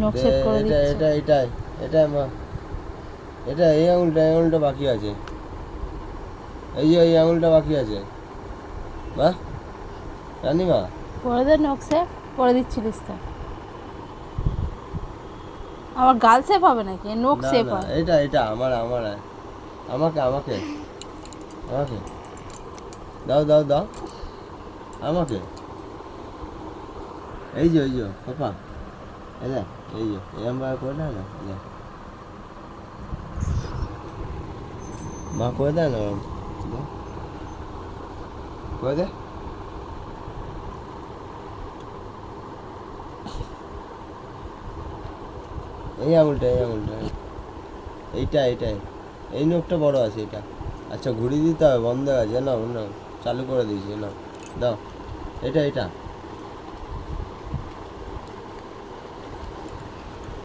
নখ করে এটা এটা এটাই এটাই মা এটা এই আঙুলটা এই আঙুলটা বাকি আছে। এই যে এই আঙুলটা বাকি আছে। মা জানি মা করে দে সেট করে দিচ্ছিলিস তো আবার গাল সেপ হবে নাকি? নখ না সেপ না হয় এটা এটা আমার আমার আমাকে আমাকে আমাকে। দাও দাও দাও। আমাকে। এই যে এই যে পাপা। যে এই যে এরম ভাবে করে দেয় না যে। মা করে দেয় না এই আঙুলটা এই আঙুলটা এইটা এইটাই এই নখটা বড় আছে এটা আচ্ছা ঘুরিয়ে দিতে হবে বন্ধ আছে না না চালু করে দিয়েছি না দাও এটা এটা